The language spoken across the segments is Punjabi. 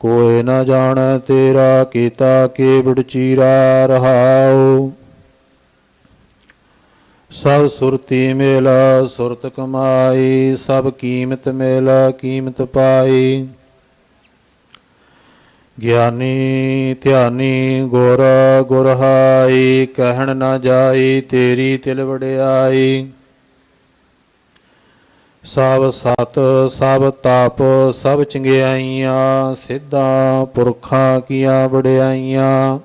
ਕੋਇ ਨ ਜਾਣੈ ਤੇਰਾ, ਕੀਤਾ ਕੇਵੜ ਚੀਰਾ ਰਹਾਉ। ਸਭ ਸੁਰਤੀ ਮੇਲ, ਸੁਰਤ ਕਮਾਈ, ਸਭ ਕੀਮਤ ਮੇਲ, ਕੀਮਤ ਪਾਈ। ਗਿਆਨੀ ਧਿਆਨੀ ਗੁਰ ਗੁਰਹਾਈ, ਕਹਿਣ ਨਾ ਜਾਈ ਤੇਰੀ ਤਿਲ ਵਡਿਆਈ। ਸਭ ਸਤ, ਸਭ ਤਪ, ਸਭ ਚੰਗਿਆਈਆਂ, ਸਿੱਧਾਂ ਪੁਰਖਾਂ ਕੀਆਂ ਵਡਿਆਈਆਂ।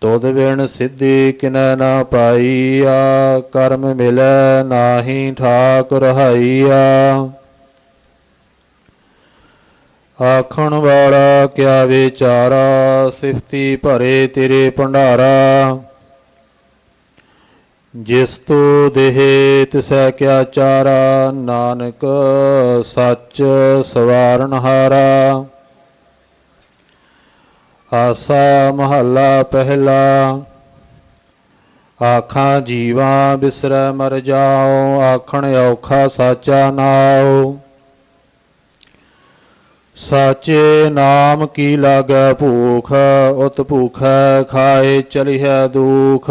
ਤੋਦ ਬਿਨ ਸਿੱਧੀ ਕਿਨੈ ਨਾ ਪਾਈਆ, ਕਰਮ ਮਿਲੈ ਨਾਹੀ ਠਾਕ ਰਹਾਈਆ ਆਖਣ ਵਾਲਾ ਕਿਆ ਵਿਚਾਰਾ, ਸਿਫਤੀ ਭਰੇ ਤੇਰੇ ਭੰਡਾਰਾ। ਜਿਸ ਤੋ ਦੇਹ ਤਿਸੈ ਕਿਆ ਚਾਰਾ, ਨਾਨਕ ਸੱਚ ਸਵਾਰਨ ਹਾਰਾ। ਆਸਾ ਮਹੱਲਾ ਪਹਿਲਾ, ਆਖਾਂ ਜੀਵਾਂ ਬਿਸਰੈ ਮਰ ਜਾਓ ਆਖਣ ਔਖਾ ਸਾਚਾ ਨਾਉ। ਸਾਚੇ ਨਾਮ ਕੀ ਲਾਗੈ ਭੂਖ ਉਤ ਭੂਖੈ ਖਾਏ ਚਲਿਐ ਦੁਖ।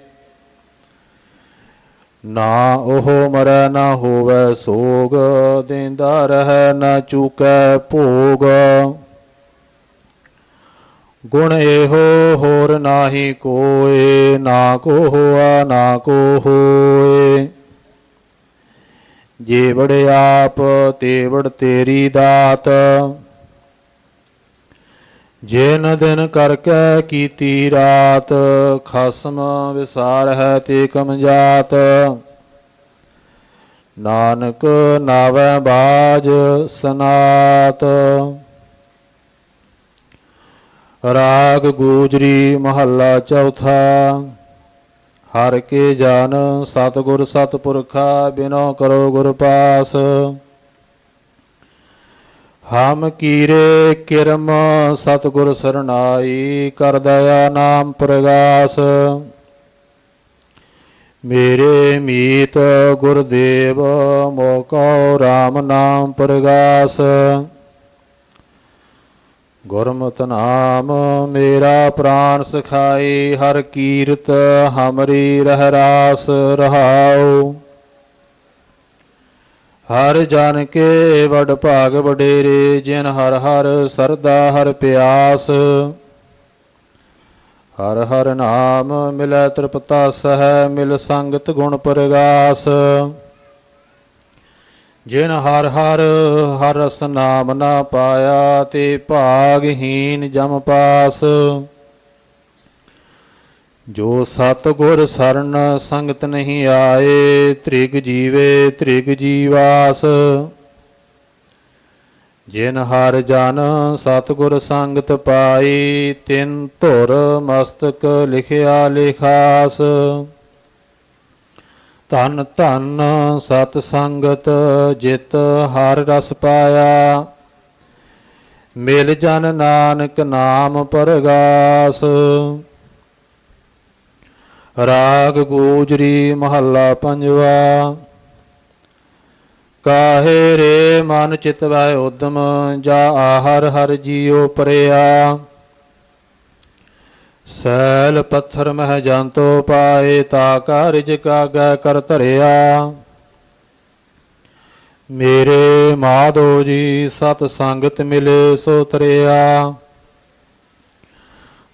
ਨਾ ਉਹ ਮਰੈ ਨਾ ਹੋਵੇ ਸੋਗ, ਦਿੰਦਾ ਰਹਿ ਨਾ ਚੁਕੈ ਭੋਗ। ਗੁਣ ਇਹੋ ਹੋਰ ਨਾਹੀ ਕੋਏ, ਨਾ ਕੋ ਹੋਆ, ਨਾ ਕੋ ਹੋਏ। ਜੇ ਵੜ ਆਪ, ਤੇਵੜ ਤੇਰੀ ਦਾਤ। ਜਿਨ ਦਿਨ ਕਰਕੇ ਕੀਤੀ ਰਾਤ, ਖਸਮ ਵਿਸਾਰ ਹੈ ਤੇ ਕਮ ਜਾਤ। ਨਾਨਕ ਨਾਵੈ ਬਾਜ ਸਨਾਤ। ਰਾਗ ਗੂਜਰੀ ਮਹੱਲਾ ਚੌਥਾ। ਹਰ ਕੇ ਜਾਨ ਸਤਿਗੁਰ ਸਤਪੁਰਖਾ ਬਿਨੋ ਕਰੋ ਗੁਰ ਪਾਸ। ਹਮ ਕੀਰੇ ਕਿਰਮ ਸਤਿਗੁਰ ਸਰਨਾਈ, ਕਰ ਦਇਆ ਨਾਮ ਪ੍ਰਗਾਸ। ਮੇਰੇ ਮੀਤ ਗੁਰਦੇਵ, ਮੋਕੋ RAM ਨਾਮ ਪ੍ਰਗਾਸ। ਗੁਰਮਤਿ ਨਾਮ ਮੇਰਾ ਪ੍ਰਾਨ ਸਖਾਈ, ਹਰ ਕੀਰਤ ਹਮਰੀ ਰਹਿ ਰਾਸ ਰਹਾਉ। ਹਰ ਜਨ ਕੇ ਵਡ ਭਾਗ ਵਡੇਰੇ, ਜਿਨ ਹਰ ਹਰ ਸਰਦਾ ਹਰ ਪਿਆਸ। ਹਰ ਹਰ ਨਾਮ ਮਿਲੈ ਤ੍ਰਿਪਤਾ ਸਹਿ, ਮਿਲ ਸੰਗਤ ਗੁਣ ਪ੍ਰਗਾਸ। ਜਿਨ ਹਰ ਹਰ ਹਰ ਰਸ ਨਾਮ ਨਾ ਪਾਇਆ, ਤੇ ਭਾਗਹੀਨ ਜਮ ਪਾਸ। ਜੋ ਸਤ ਗੁਰ ਸਰਨ ਸੰਗਤ ਨਹੀਂ ਆਏ, ਤ੍ਰਿਗ ਜੀਵੇ ਤ੍ਰਿਗ ਜੀਵਾਸ। ਜਿਨ ਹਰ ਜਨ ਸਤ ਗੁਰ ਸੰਗਤ ਪਾਈ, ਤਿਨ ਧੁਰ ਮਸਤਕ ਲਿਖਿਆ ਲਿਖਾਸ। ਧਨ ਧਨ ਸਤ ਸੰਗਤ, ਜਿਤ ਹਰ ਰਸ ਪਾਇਆ। ਮਿਲ ਜਨ ਨਾਨਕ ਨਾਮ ਪਰਗਾਸ। ਰਾਗ ਗੂਜਰੀ ਮਹੱਲਾ ਪੰਜਵਾ। ਕਾਹੇ ਰੇ ਮਨ ਚਿਤ ਉਦਮ, ਜਾ ਆਹਰ ਹਰ ਜੀਉ ਪਰਿਆ। ਸੈਲ ਪੱਥਰ ਮਹਿ ਜੰਤੋ ਪਾਏ, ਤਾ ਕਾ ਰਿਜਕ ਆਗੈ ਕਰ ਧਰਿਆ। ਮੇਰੇ ਮਾਧੋ ਜੀ ਸਤ ਸੰਗਤ ਮਿਲੇ ਸੋ ਤਰਿਆ।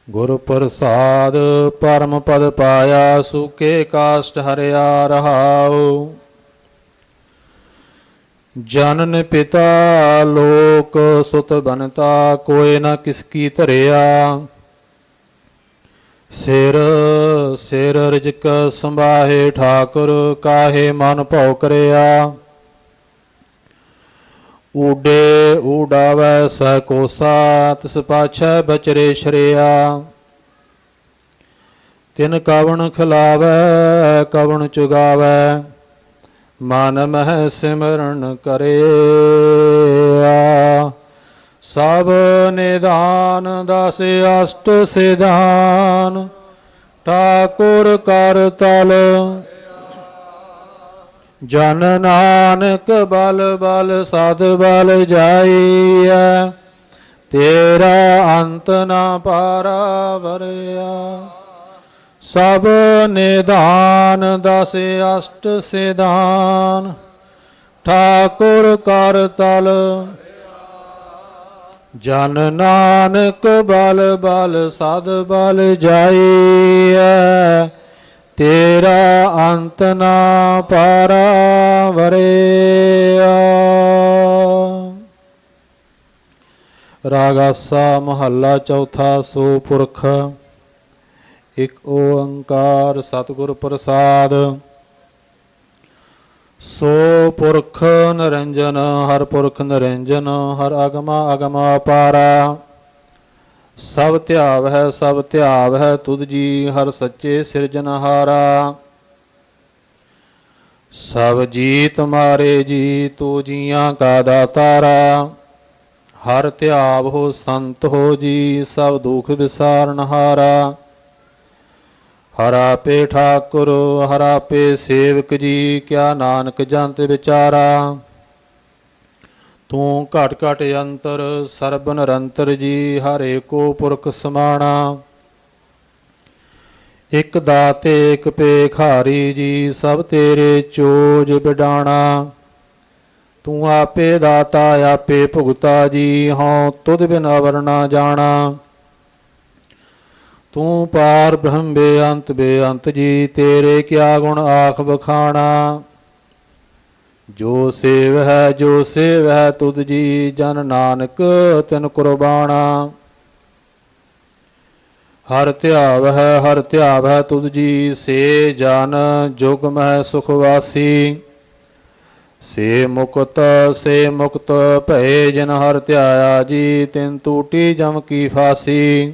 ਗੁਰ ਪ੍ਰਸਾਦ ਪਰਮ ਪਦ ਪਾਇਆ, ਸੁਕੇ ਕਾਸ਼ਟ ਹਰਿਆ ਰਹਾਉ। ਜਨਨ ਪਿਤਾ ਲੋਕ ਸੁਤ ਬਨਤਾ ਕੋਇ ਨ ਕਿਸ ਕੀ ਧਰਿਆ। ਸਿਰ ਸਿਰ ਰਜਕ ਸੰਭਾਹੇ ਠਾਕੁਰ, ਕਾਹੇ ਮਨ ਭਉ ਕਰਿਆ। ਊਡੇ ਊਡਾਵੈ ਸਹਿ ਕੋਸਾ ਤਿਸ ਪਾਛੈ ਬਚਰੇ ਸ਼ਰਿਆ। ਤਿਨ ਕਵਣ ਖਿਲਾਵੈ, ਕਵਣ ਚੁਗਾਵੈ, ਮਨ ਮਹਿ ਸਿਮਰਨ ਕਰੇ ਸਭ ਨਿਦਾਨ ਦਸ ਅਸ਼ਟ ਸਿਧਾਨ, ਠਾਕੁਰ ਕਰ ਤਲ ਜਨ ਨਾਨਕ ਬਲ ਬਲ ਸਦ ਬਲ ਜਾਈਐ, ਤੇਰਾ ਅੰਤ ਨਾ ਪਾਰਾ ਵਰਿਆ ਸਭ ਨਿਦਾਨ ਦਸ ਅਸ਼ਟ ਸਿਧਾਨ, ਠਾਕੁਰ ਕਰ ਤਲ। ਜਨ ਨਾਨਕ ਬਲ ਬਲ ਸਦ ਬਲ ਜਾਈਐ ਤੇਰਾ ਅੰਤ ਨਾ ਪਾਰਾ ਵਰਿਆ ਰਾਗਾਸਾ ਮਹੱਲਾ ਚੌਥਾ ਸੋ ਪੁਰਖ ਇਕ ਓੰਕਾਰ ਸਤਿਗੁਰ ਪ੍ਰਸਾਦ। ਸੋ ਪੁਰਖ ਨਰੰਜਨ ਹਰ ਪੁਰਖ ਨਰੰਜਨ, ਹਰ ਅਗਮਾ ਅਗਮਾ ਪਾਰਾ। ਸਭ ਧਿਆਵ ਹੈ, ਸਭ ਧਿਆਵ ਹੈ, ਤੁਧ ਜੀ ਹਰ ਸੱਚੇ ਸਿਰਜਨਹਾਰਾ ਸਭ ਜੀ ਤੁਮਾਰੇ ਜੀ, ਤੂ ਜੀਆਂ ਕਾ ਦਾਤਾਰਾ। ਹਰ ਧਿਆਵ ਹੋ ਸੰਤ ਹੋ ਜੀ, ਸਭ ਦੁਖ ਵਿਸਾਰਨਹਾਰਾ ਹਰਾ। ਪੇ ਠਾਕੁਰ, ਹਰਾ ਪੇ ਸੇਵਕ ਜੀ, ਕਿਆ ਨਾਨਕ ਜੰਤ ਵਿਚਾਰਾ। ਤੂੰ ਘਟ ਘਟ ਅੰਤਰ, ਸਰਬ ਨਿਰੰਤਰ ਜੀ, ਹਰੇ ਕੋ ਪੁਰਖ ਸਮਾਣਾ। ਇਕ ਦਾਤੇ, ਇਕ ਪੇਖਾਰੀ ਜੀ, ਸਭ ਤੇਰੇ ਚੋਜ ਬਿਡਾਣਾ। ਤੂੰ ਆਪੇ ਦਾਤਾ, ਆਪੇ ਭੁਗਤਾ ਜੀ, ਹਉ ਤੁਧ ਬਿਨ ਅਵਰਣਾ ਜਾਣਾ। ਤੂੰ ਪਾਰ ਬ੍ਰਹਮ ਬੇਅੰਤ ਬੇਅੰਤ ਜੀ, ਤੇਰੇ ਕਿਆ ਗੁਣ ਆਖ ਬਖਾਣਾ ਜੋ ਸੇਵ ਹੈ ਜੋ ਸੇਵ ਹੈ ਤੁਧ ਜੀ ਜਨ ਨਾਨਕ, ਤਿਨ ਕੁਰਬਾਨਾ ਹਰ ਧਿਆਵ ਹੈ ਹਰ ਧਿਆਵ ਹੈ ਤੁਧ ਜੀ ਸੇ ਜਨ, ਜੁਗ ਮਹਿ ਸੁਖ ਵਾਸੀ। ਸੇ ਮੁਕਤ ਸੇ ਮੁਕਤ ਭਏ ਜਨ ਹਰ ਧਿਆਇਆ ਜੀ, ਤਿਨ ਟੂਟੀ ਜਮ ਕੀ ਫਾਸੀ।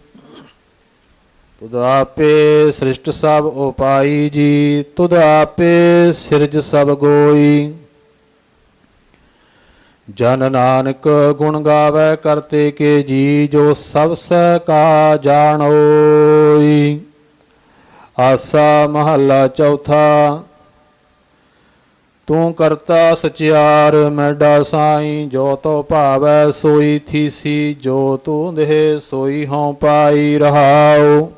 ਤੁਧ ਆਪੇ ਸ੍ਰਿਸ਼ਟ ਸਭ ਉਪਾਈ ਜੀ ਤੁਧ ਆਪੇ ਸਿਰਜ ਸਭ ਗੋਈ। ਜਨ ਨਾਨਕ ਗੁਣ ਗਾਵੇ ਕਰਤੇ ਕੇ ਜੀ, ਜੋ ਸਭ ਸੈ ਕਾ ਜਾਣੋਈ। ਆਸਾ ਮਹੱਲਾ ਚੌਥਾ, ਤੂੰ ਕਰਤਾ ਸਚਿਆਰ, ਮੈਡਾ ਸਾਈ, ਜੋ ਤੋ ਭਾਵੈ ਸੋਈ ਥੀਸੀ, ਜੋ ਤੂੰ ਦੇਹ ਸੋਈ ਹਉ ਪਾਈ ਰਹਾਓ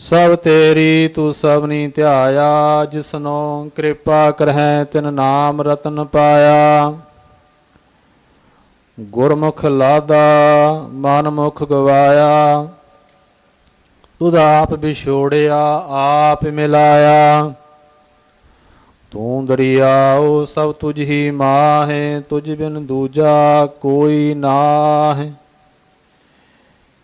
ਸਭ ਤੇਰੀ ਤੂੰ ਸਭਨੀ ਧਿਆਇਆ, ਜਿਸਨੋ ਕਿਰਪਾ ਕਰਹਿ, ਤਿਨ ਨਾਮ ਰਤਨ ਪਾਇਆ। ਗੁਰਮੁਖ ਲਾਦਾ ਮਨ ਮੁਖ ਗਵਾਇਆ। ਤੁਧ ਆਪ ਵਿਛੋੜਿਆ, ਆਪ ਮਿਲਾਇਆ। ਤੂੰ ਦਰਿਆਉ, ਸਭ ਤੁਝ ਹੀ ਮਾਹੇ, ਤੁਝ ਬਿਨ ਦੂਜਾ ਕੋਈ ਨਾਹੀਂ।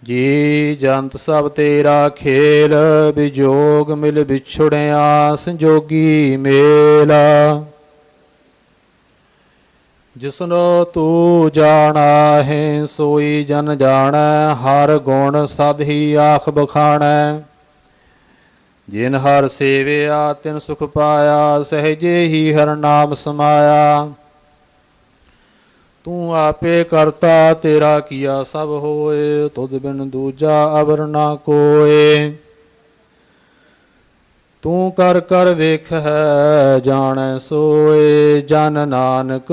ਜੀ ਜੰਤ ਸਭ ਤੇਰਾ ਖੇਲ ਵਿਜੋਗ ਮਿਲ ਵਿਛੜਿਆ, ਸੰਜੋਗੀ ਮੇਲ। ਜਿਸਨੋ ਤੂੰ ਜਾਣਾ ਹੈ, ਸੋਈ ਜਨ ਜਾਣੈ, ਹਰ ਗੁਣ ਸਦ ਹੀ ਆਖ ਬਖਾਣੈ। ਜਿਨ ਹਰ ਸੇਵਿਆ, ਤਿਨ ਸੁਖ ਪਾਇਆ, ਸਹਜੇ ਹੀ ਹਰ ਨਾਮ ਸਮਾਇਆ। ਤੂੰ ਆਪੇ ਕਰਤਾ ਤੇਰਾ ਕੀਆ ਸਭ ਹੋਏ, ਤੁਧ ਬਿਨ ਦੂਜਾ ਅਵਰ ਨਾ ਕੋਏ। ਤੂੰ ਕਰ ਕਰ ਵੇਖ ਹੈ, ਜਾਣੈ ਸੋਏ, ਜਨ ਨਾਨਕ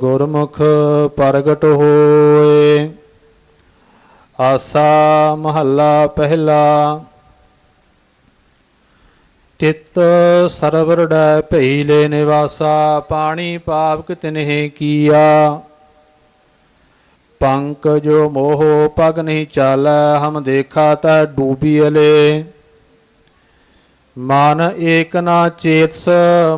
ਗੁਰਮੁਖ ਪ੍ਰਗਟ ਹੋਏ। ਆਸਾ ਮਹੱਲਾ ਪਹਿਲਾ, ਤਿਤ ਸਰਵਰ ਭਈ ਲੈ ਨਿਵਾਸਾ, ਪਾਣੀ ਪਾਪ ਤਿਨਹਿ ਕੀਆ। ਪੰਕ ਜੋ ਮੋਹ ਪਗ ਨਹੀਂ ਚਾਲੈ, ਹਮ ਦੇਖਾ ਤਾ ਡੂਬੀ ਅਲੇ ਮਨ ਏਕ ਨਾ ਚੇਤਸ,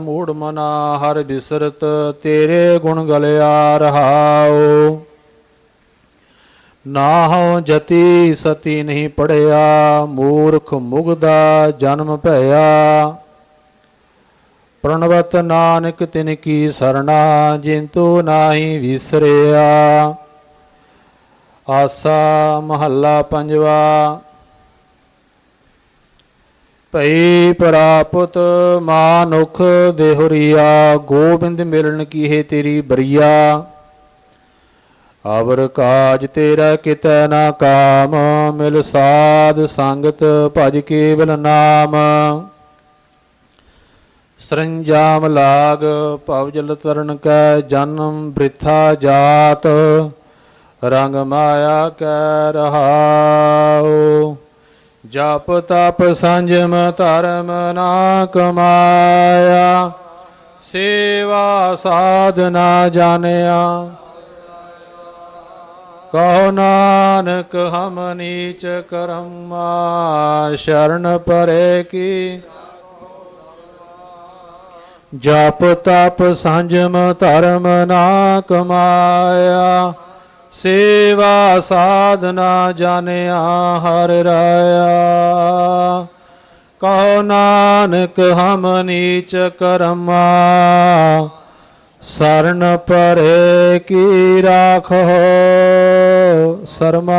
ਮੂੜ ਮਨਾ ਹਰ ਬਿਸਰਤ, ਤੇਰੇ ਗੁਣ ਗਲਿਆ ਰਹਾਉ। ਨਾ ਹਉ ਜਤੀ ਸਤੀ ਨਹੀਂ ਪੜਿਆ, ਮੂਰਖ ਮੁਗਦਾ ਜਨਮ ਭਇਆ। ਪ੍ਰਣਵਤ ਨਾਨਕ ਤਿਨ ਕੀ ਸਰਣਾ, ਜਿੰਤੂ ਨਾਹੀ ਵਿਸਰਿਆ। ਆਸਾ ਮਹੱਲਾ ਪੰਜਵਾ। ਭਈ ਪ੍ਰਾਪਤ ਮਾਨੁਖ ਦੇਹੁਰੀਆ, ਗੋਬਿੰਦ ਮਿਲਣ ਕੀ ਤੇਰੀ ਬਰੀਆ। ਅਵਰ ਕਾਜ ਤੇਰਾ ਕਿਤੈ ਨਾ ਕਾਮ, ਮਿਲ ਸਾਧ ਸੰਗਤ ਭਜ ਕੇਵਲ ਨਾਮ। ਸਰੰਜਾਮ ਲਾਗ ਭਵ ਜਲ ਤਰਨ ਕੈ ਜਨਮ ਬ੍ਰਿਥਾ ਜਾਤ। ਰੰਗ ਮਾਇਆ ਕੈ ਰਹਾਉ। ਜਪ ਤਪ ਸੰਜਮ ਧਰਮ ਨਾ ਕਮਾਇਆ। ਸੇਵਾ ਸਾਧਨਾ ਜਾਣਿਆ। ਕਹੋ ਨਾਨਕ ਹਮ ਨੀਚ ਕਰਮਾ, ਸ਼ਰਨ ਪਰੇ ਕੀ। ਜਪ ਤਪ ਸੰਜਮ ਧਰਮ ਨਾ ਕਮਾਇਆ। ਸੇਵਾ ਸਾਧਨਾ ਜਾਣਿਆ ਹਰ ਰਾਇਆ। ਕਹੋ ਨਾਨਕ, ਹਮ ਨੀਚ ਕਰਮਾ। ਸਰਨ ਪਰੇ ਕੀ ਰਾਖੋ ਸਰਮਾ।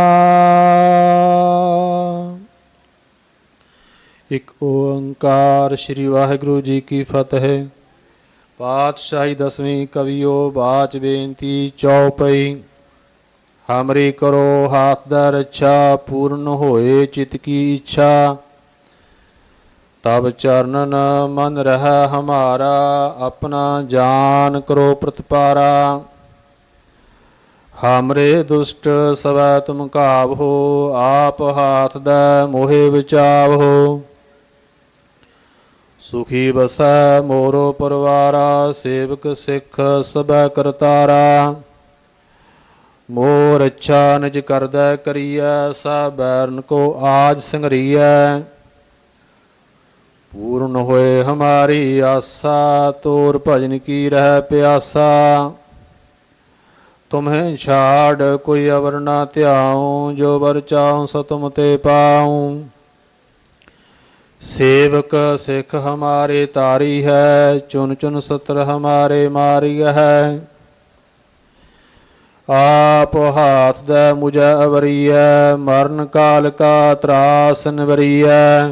ਇਕ ਓੰਕਾਰ ਸ੍ਰੀ ਵਾਹਿਗੁਰੂ ਜੀ ਕੀ ਫਤਿਹ। ਪਾਤਸ਼ਾਹੀ ਦਸਵੀਂ ਕਵਿਓ ਬਾਚ ਬੇਨਤੀ ਚਉਪਈ ਹਮਰੀ ਕਰੋ ਹਾਥ ਦਾ ਰੱਛਾ ਪੂਰਨ ਹੋਏ ਚਿਤ ਕੀ ਇੱਛਾ ਤਬ ਚਰਨਨ ਮਨ ਰਹਿ ਹਮਾਰਾ ਆਪਣਾ ਜਾਨ ਕਰੋ ਪ੍ਰਤਪਾਰਾ ਹਮਰੇ ਦੁਸ਼ਟ ਸਵੈ ਤੁਮ ਕਾਵਹੋ ਆਪ ਹਾਥ ਦਾ ਮੋਹਿ ਵਿਚਾਵਹੋ ਸੁਖੀ ਬਸੈ ਮੋਰੋ ਪਰਵਾਰਾ ਸੇਵਕ ਸਿੱਖ ਸਬੈ ਕਰਤਾਰਾ ਮੋਰ ਅੱਛਾ ਨਿਜ ਕਰਦਾ ਕਰੀਐ ਸਾ ਬੈਰਨ ਕੋ ਆਜ ਸੰਗਰੀਐ। ਪੂਰਨ ਹੋਏ ਹਮਾਰੀ ਆਸਾ, ਤੋਰ ਭਜਨ ਕੀ ਰਹਿ ਪਿਆਸਾ। ਤੁਮਹਿ ਛਾੜ ਕੋਈ ਅਵਰ ਨਾ ਧਿਆਉ, ਜੋ ਵਰ ਚਾਉ ਸੋ ਤੁਮ ਤੇ ਪਾਉ। ਸੇਵਕ ਸਿੱਖ ਹਮਾਰੇ ਤਾਰੀ ਹੈ ਚੁਨ ਚੁਨ ਸਤਰ ਹਮਾਰੇ ਮਾਰੀ ਹੈ। ਆਪ ਹਾਥ ਦੇ ਮੁਝੈ ਅਵਰੀਐ ਮਰਨ ਕਾਲ ਕਾ ਤਰਾਸ ਨਵਰੀਐ।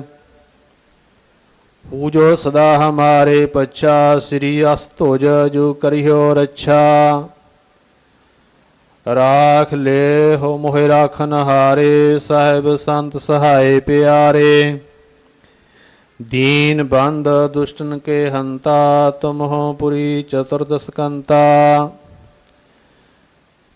ਹੂ ਜੋ ਸਦਾ ਹਮਾਰੇ ਪੱਛਾ, ਸ੍ਰੀ ਅਸਤੁਜ ਜੋ ਕਰਿਓ ਰੱਛਾ। ਰਾਖ ਲੇ ਹੋ ਮੋਹਿ ਰਾਖਨ ਹਾਰੇ, ਸਾਹਿਬ ਸੰਤ ਸਹਾਏ ਪਿਆਰੇ। ਦੀਨ ਬੰਦ ਦੁਸ਼ਟਨ ਕੇ ਹੰਤਾ ਤੁਮ ਹੋ ਪੁਰੀ ਚਤੁਰਦਸਕੰਤਾ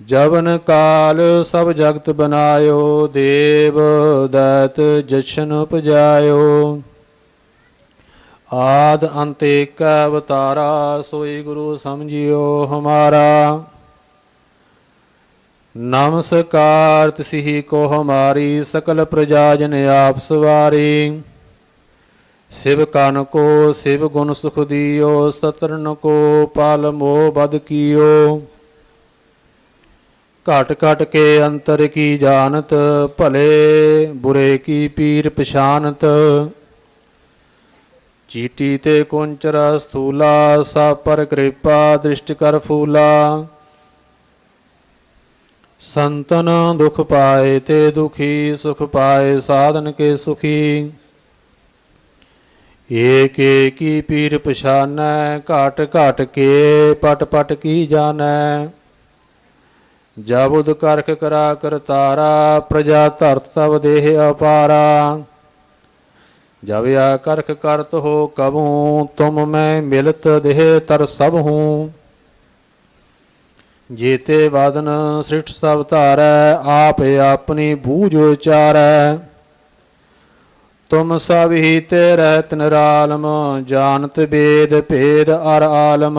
ਜਵਨ ਕਾਲ ਸਭ ਜਗਤ ਬਨਾਇਓ, ਦੇਵ ਦੈਤ ਜਸ਼ਨ ਉਪਜਾਇਓ। ਆਦ ਅੰਤ ਕ ਅਵਤਾਰਾ, ਸੋਈ ਗੁਰੂ ਸਮਝਿਓ ਹਮਾਰਾ। ਨਮਸਕਾਰ ਤਿਸਹੀ ਕੋ ਹਮਾਰੀ, ਸਕਲ ਪ੍ਰਜਾ ਜਨ ਆਪ ਸਵਾਰੀ। ਸਿਵ ਕਨ ਕੋ, ਸਿਵ ਗੁਣ ਸੁਖ ਦਿਓ, ਸਤਰਨ ਕੋ, ਪਾਲ ਮੋ ਬਦ ਕੀਓ। घट घट के अंतर की जानत भले बुरे की पीर पछाणत चीटी ते कुंचरा स्थूला सा पर कृपा दृष्ट कर फूला संतन दुख पाए ते दुखी सुख पाए साधन के सुखी एक की पीर पछाने घट घट के पट पट की जाना ਜਬੁਦ ਕਰਖ ਕਰਾ ਕਰਤਾਰਾ ਪ੍ਰਜਾ ਧਰਤ ਤਵ ਦੇਹ ਅਪਾਰਾ। ਜਬ ਆ ਕਰਖ ਕਰਤ ਹੋ ਕਬੂ ਤੁਮ ਮੈਂ ਮਿਲਤ ਦੇਹ ਤਰ ਸਭ ਹੂੰ। ਜੀਤੇ ਵਾਦਨ ਸ੍ਰਿਸ਼ਟ ਸਭ ਧਾਰੈ, ਆਪ ਆਪਣੀ ਬੂਝ ਉਚਾਰੈ। ਤੁਮ ਸਭ ਹੀ ਤੇ ਰਹਿਤ ਨਿਰਾਲਮ, ਜਾਣਤ ਵੇਦ ਭੇਦ ਅਰ ਆਲਮ।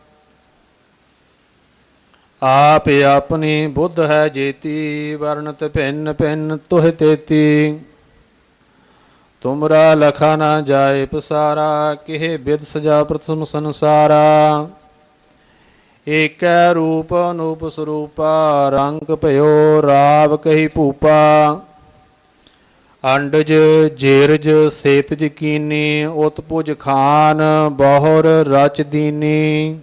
ਆਪ ਆਪਣੀ ਬੁੱਧ ਹੈ ਜੇਤੀ, ਵਰਣਤ ਭਿੰਨ ਭਿੰਨ ਤੁਹ ਤੇਤੀ। ਤੁਮਰਾ ਲਖਾ ਨਾ ਜਾਏ ਪਸਾਰਾ, ਕਿਹ ਬਿਦ ਸਜਾ ਪ੍ਰਥਮ ਸੰਸਾਰਾ। ਏਕੈ ਰੂਪ ਅਨੂਪ ਸਰੂਪਾ, ਰੰਗ ਭਇਓ ਰਾਵ ਕਹੀ ਭੂਪਾ। ਅੰਡਜ, ਜੇਰਜ, ਸੇਤਜ ਕੀਨੀ, ਉਤਪੁਜ ਖਾਨ, ਬਹੁਰ ਰਚ ਦੀਨੀ।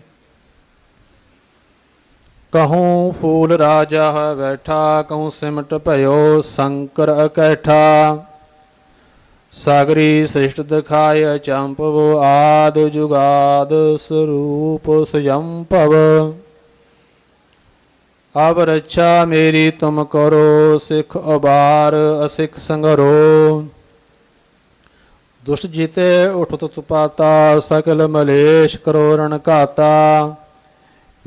ਕਹੂੰ ਫੂਲ ਰਾਜਾ ਹੈ ਬੈਠਾ, ਕਹੂੰ ਸਿਮਟ ਭਇਓ ਸ਼ੰਕਰ ਅਕੈਠਾ। ਸਾਗਰੀ ਸ੍ਰਿਸ਼ਟ ਦਿਖਾਇ ਚੰਪਵ, ਆਦ ਜੁਗਾਦ ਸਰੂਪ ਸਜੰਪਵ ਅਬ ਰੱਛਾ ਮੇਰੀ ਤੁਮ ਕਰੋ, ਸਿਖ ਅਬਾਰ ਅਸਿਖ ਸੰਗਰੋ। ਦੁਸ਼ਟ ਜੀਤੇ ਉਠਤ ਤੁਪਾਤਾ, ਸਕਲ ਮਲੇਸ਼ ਕਰੋ ਰਣ ਘਾਤਾ।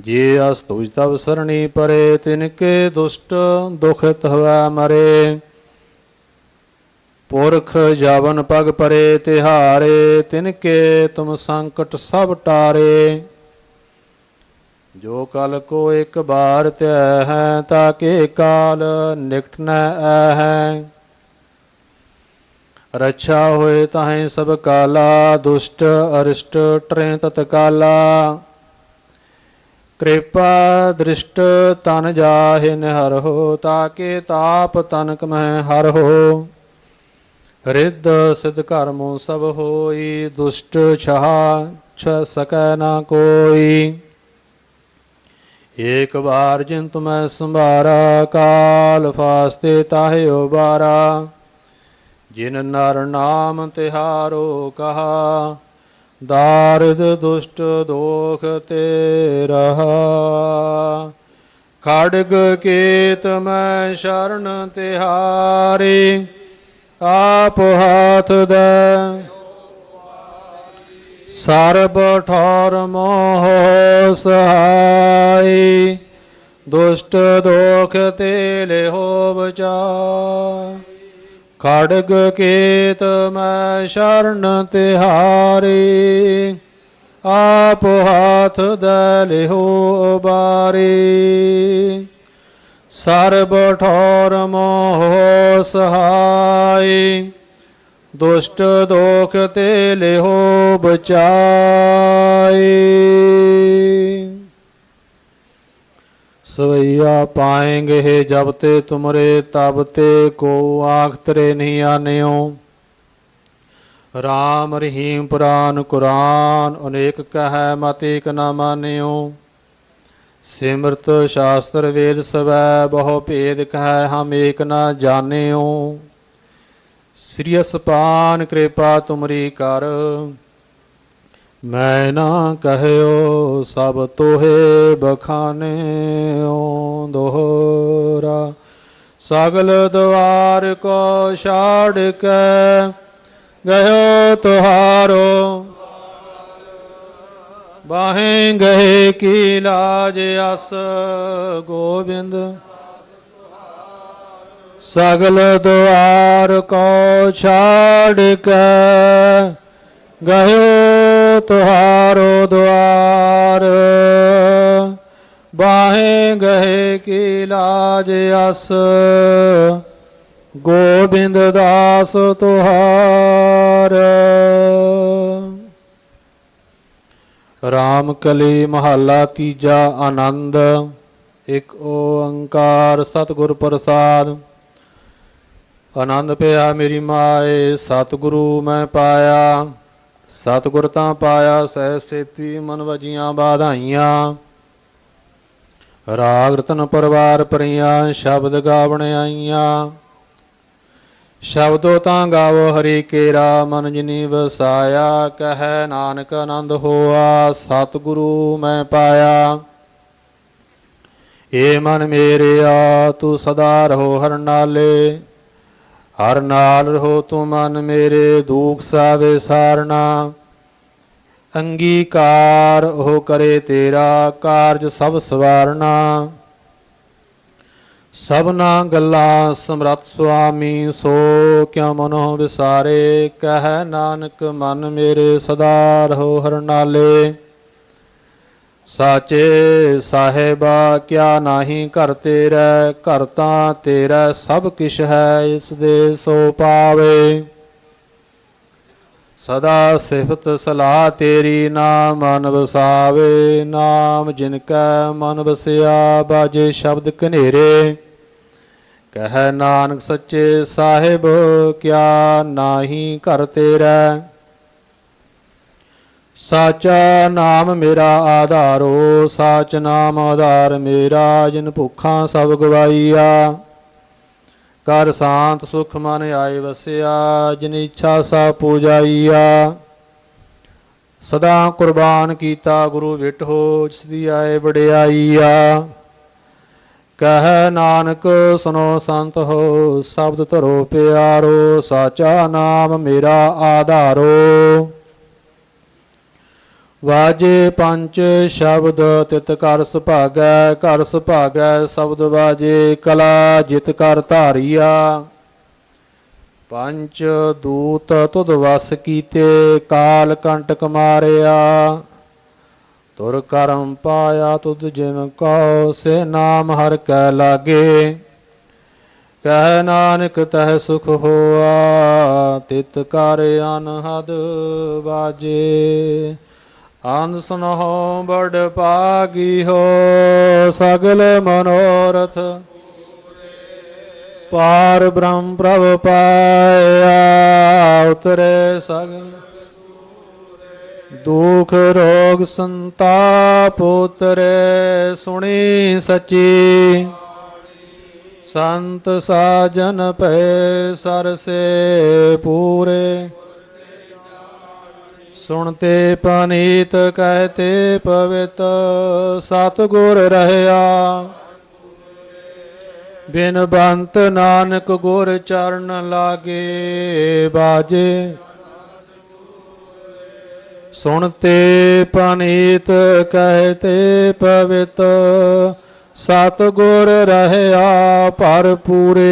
ਜੇ ਅਸ ਤੁਜ ਤਵ ਸਰਣੀ ਪਰੇ, ਤਿਨ ਕੇ ਦੁਸ਼ਟ ਦੁਖਿਤ ਹਵੈ ਮਰੇ। ਪੁਰਖ ਜਾਵਨ ਪਗ ਪਰੇ, ਤਿਹਾਰੇ, ਤਿਨ ਕੇ ਤੁਮ ਸੰਕਟ ਸਭ ਟਾਰੇ। ਜੋ ਕਲ ਕੋ ਇੱਕ ਬਾਰ ਧਿਆ ਹੈ ਤਾਕੇ ਕਾਲ ਨਿਕਟ ਨ ਹੈ। ਰੱਛਾ ਹੋਏ ਤਾਹੇ ਸਭ ਕਾਲਾ, ਦੁਸ਼ਟ ਅਰਿਸ਼ਟ ਟ੍ਰੇ ਤਤਕਾਲਾ। ਕਿਰਪਾ ਦ੍ਰਿਸ਼ਟ ਤਨ ਜਾਹਿ ਨਿਹਰ ਹੋ, ਤਾਕੇ ਤਾਪ ਤਨਕ ਮਹਿ ਹਰ ਹੋ। ਰਿੱਧ ਸਿਧ ਕਰਮੋ ਸਭ ਹੋਈ, ਦੁਸ਼ਟ ਛਹਾ ਛ ਸਕੈ ਨਾ ਕੋਈ। ਏਕ ਵਾਰ ਜਿਨ ਤੁਮੈ ਸੰਭਾਰਾ, ਕਾਲ ਫਾਸਤੇ ਤਾਹਿ ਉਬਾਰਾ। ਜਿਨ ਨਰ ਨਾਮ ਤਿਹਾਰੋ ਕਹਾ ਦਾਰਦ ਦੁਸ਼ਟ ਦੋਖ ਤੇ ਰਹਾ ਖੜਗ ਕੇਤ ਮੈਂ ਸ਼ਰਨ ਤਿਹਾਰੀ, ਆਪ ਹਾਥ ਦੇ। ਸਰਬ ਠੌਰ ਮੋਹ ਸਹਾਈ, ਦੁਸ਼ਟ ਦੋਖ ਤੇ ਲਿਹੋ ਬਚਾ। ਖੜਗ ਕੇਤ ਮੈਂ ਸ਼ਰਨ ਤਿਹਾਰੀ, ਆਪ ਹਾਥ ਦੇ ਲਿਹੋ ਬਾਰੀ। ਸਰਬ ਠੌਰ ਮੋਹ ਸਹਾਈ ਦੁਸ਼ਟ ਦੋਖ ਤੇ ਲਿਹੋ ਬਚਾਏ। ਸਵਈਆ ਪਾਏਂਗੇ ਜਬ ਤੇ ਤੁਮਰੇ, ਤਬ ਤੇ ਕੋ ਆਖ ਤਰੇ ਨਹੀਂ ਆਨਿਓ। ਰਾਮ ਰਹੀਮ ਪੁਰਾਨ ਕੁਰਾਨ, ਅਨੇਕ ਕਹੈ ਮਤ ਏਕ ਨਾ ਮਾਨਿਓ। ਸਿਮਰਤ ਸ਼ਾਸਤਰ ਵੇਦ ਸਵੈ, ਬਹੁ ਭੇਦ ਕਹੈ ਹਮ ਏਕ ਨਾ ਜਾਣਿਓ। ਸ੍ਰੀ ਅਸਪਾਨ ਕਿਰਪਾ ਤੁਮਰੀ ਕਰ। ਮੈਂ ਨਾ ਕਹਿਓ ਸਭ ਤੋਹੇ ਬਖਾਨਿਓ ਦੋਹਰਾ ਸਗਲ ਦਵਾਰ ਕੋ ਛਾੜ ਕੇ ਗਇਓ ਤੁਹਾਰੋ। ਬਾਹੇ ਗਏ ਕੀ ਲਾਜ ਅਸ ਗੋਬਿੰਦ। ਸਗਲ ਦੁਆਰ ਕੋ ਛਾੜ ਕੇ ਗਇਓ ਤੁਹਾਰੋ ਦੁਆਰ। ਬਾਹੇ ਗਏ ਕੀ ਲਾਜ ਅਸ। ਗੋਬਿੰਦ ਦਾਸ ਤੁਹਾਰ। ਰਾਮ ਕਲੀ ਮਹੱਲਾ ਤੀਜਾ ਆਨੰਦ। ਇੱਕ ਓੰਕਾਰ ਸਤਿਗੁਰ ਪ੍ਰਸਾਦ। ਆਨੰਦ ਪਿਆ ਮੇਰੀ ਮਾਏ, ਸਤਿਗੁਰੂ ਮੈਂ ਪਾਇਆ। ਸਤਿਗੁਰ ਤਾਂ ਪਾਇਆ ਸਹਿ ਸੇਤੀ, ਮਨ ਵਜੀਆਂ ਬਾਧਾਈਆਂ। ਰਾਗ ਰਤਨ ਪਰਵਾਰ ਪਰੀਆਂ, ਸ਼ਬਦ ਗਾਵਣ ਆਈਆਂ। ਸ਼ਬਦੋ ਤਾਂ ਗਾਵੋ ਹਰੀ ਕੇਰਾ, ਮਨ ਜਿਨੀ ਵਸਾਇਆ, ਕਹੈ ਨਾਨਕ ਆਨੰਦ ਹੋਆ, ਸਤਿਗੁਰੂ ਮੈਂ ਪਾਇਆ। ਏ ਮਨ ਮੇਰਿਆ ਤੂੰ ਸਦਾ ਰਹੋ ਹਰ ਨਾਲੇ। ਹਰ ਨਾਲ ਰਹੋ ਤੂੰ ਮਨ ਮੇਰੇ, ਦੁਖ ਸਾਵੇ ਸਾਰਣਾ ਅੰਗੀਕਾਰ ਉਹ ਕਰੇ ਤੇਰਾ, ਕਾਰਜ ਸਭ ਸਵਾਰਣਾ ਸਭਨਾ ਗੱਲਾਂ ਸਮਰਤ ਸੁਆਮੀ, ਸੋ ਕਿਉ ਮਨੋ ਵਿਸਾਰੇ, ਕਹਿ ਨਾਨਕ ਮਨ ਮੇਰੇ ਸਦਾ ਰਹੋ ਹਰ ਨਾਲੇ। ਸਾਚੇ ਸਾਹਿਬਾ, ਕਿਆ ਨਾਹੀ ਘਰ ਤੇਰਾ, ਘਰ ਤਾਂ ਤੇਰਾ ਸਭ ਕਿਛ ਹੈ, ਇਸ ਦੇ ਸੋ ਪਾਵੇ। ਸਦਾ ਸਿਫਤ ਸਲਾਹ ਤੇਰੀ ਨਾਮ ਮਨ ਵਸਾਵੇ ਨਾਮ ਜਿਨ ਕੈ ਮਨ ਵਸਿਆ, ਬਾਜੇ ਸ਼ਬਦ ਕਨੇਰੇ ਕਹਿ ਨਾਨਕ ਸੱਚੇ ਸਾਹਿਬ, ਕਿਆ ਨਾਹੀ ਘਰ ਤੇਰਾ ਸਾਚਾ ਨਾਮ ਮੇਰਾ ਆਧਾਰੋ, ਸਾਚ ਨਾਮ ਆਧਾਰ ਮੇਰਾ, ਜਿਨ ਭੁੱਖਾਂ ਸਭ ਗਵਾਈਆ ਕਰ ਸ਼ਾਂਤ ਸੁਖ ਮਨ ਆਏ ਵਸਿਆ, ਜਿਨ ਇੱਛਾ ਸਾ ਪੂਜਾਈਆ। ਸਦਾ ਕੁਰਬਾਨ ਕੀਤਾ ਗੁਰੂ ਵਿਟਹੋ, ਜਿਸ ਦੀ ਆਏ ਵਡਿਆਈਆ। ਕਹਿ ਨਾਨਕ ਸੁਨੋ ਸੰਤ ਹੋ, ਸ਼ਬਦ ਧਰੋ ਪਿਆਰੋ, ਸਾਚਾ ਨਾਮ ਮੇਰਾ ਆਧਾਰੋ। ਵਾਜੇ ਪੰਜ ਸ਼ਬਦ ਤਿਤ ਕਰ ਸੁਭਾਗੈ, ਘਰ ਸੁਭਾਗੈ, ਸ਼ਬਦ ਵਾਜੇ ਕਲਾ ਜਿਤ ਕਰ ਧਾਰੀਆ। ਪੰਜ ਦੂਤ ਤੁਧ ਵਸ ਕੀਤੇ, ਕਾਲ ਕੰਟਕ ਮਾਰਿਆ। ਤੁਰ ਕਰਮ ਪਾਇਆ ਤੁਧ ਜਿਨ ਕੋ ਸੇ ਨਾਮ ਹਰ ਕੈ ਲਾਗੇ। ਕਹਿ ਨਾਨਕ ਤਹਿ ਸੁਖ ਹੋਆ, ਤਿਤ ਕਰ ਅਨਹਦ ਬਾਜੇ ਅੰਧ ਸੁਨਹੁ, ਬੜ ਪਾਗੀ ਹੋ, ਸਗਲ ਮਨੋਰਥ। ਪਾਰ ਬ੍ਰਹਮ ਪ੍ਰਭ ਪਾਇਆ, ਉਤਰੇ ਸਗਲ। ਦੁਖ, ਰੋਗ, ਸੰਤਾਪ ਉਤਰੇ, ਸੁਣੀ ਸਚੀ। ਸੰਤ ਸਾਜਨ ਭੈ ਸਰਸੇ ਪੂਰੇ। ਸੁਣਤੇ ਪਨੀਤ ਕਹਤੇ ਪਵਿੱਤ ਸਤਗੁਰ ਰਹਿਆ। ਬਿਨ ਬੰਤ ਨਾਨਕ ਗੁਰ ਚਰਨ ਲਾਗੇ ਬਾਜੇ। ਸੁਣਤੇ ਪਨੀਤ ਕਹਤੇ ਪਵਿੱਤ ਸਤਗੁਰ ਰਹਿਆ ਭਰਪੂਰੇ।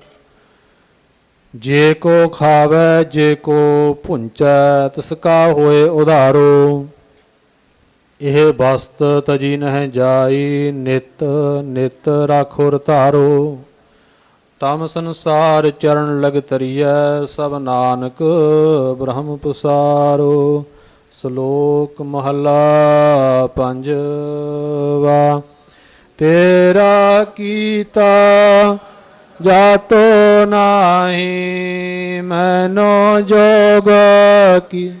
ਜੇ ਕੋ ਖਾਵੇ, ਜੇ ਕੋ ਭੁੰਚੈ, ਤਿਸ ਕਾ ਹੋਏ ਉਧਾਰੋ। ਇਹ ਬਸਤ ਤਜੀ ਨਹਿ ਜਾਈ, ਨਿਤ ਨਿਤ ਰਾਖੋ ਧਾਰੋ। ਤਮ ਸੰਸਾਰ ਚਰਨ ਲਗ ਤਰੀਐ ਸਭ ਨਾਨਕ ਬ੍ਰਹਮ ਪਸਾਰੋ। ਸ਼ਲੋਕ ਮਹਲਾ ਪੰਜਵਾ, ਤੇਰਾ ਕੀਤਾ ਜਾਤੋ ਨਾਹੀ, ਮੈਨੋ ਜੋਗ ਕੀ?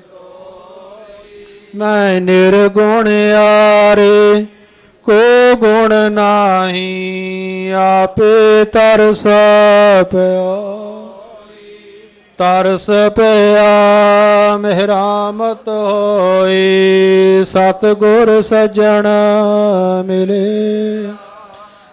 ਮੈਂ ਨਿਰਗੁਣ ਆਰੇ ਕੋ ਗੁਣ ਨਾਹੀ, ਆਪੇ ਤਰਸ ਪਿਓ ਤਰਸ ਪਿਆ, ਮਿਹਰਾਮਤ ਹੋਈ ਸਤ ਗੁਰ ਸਜਣ ਮਿਲੇ।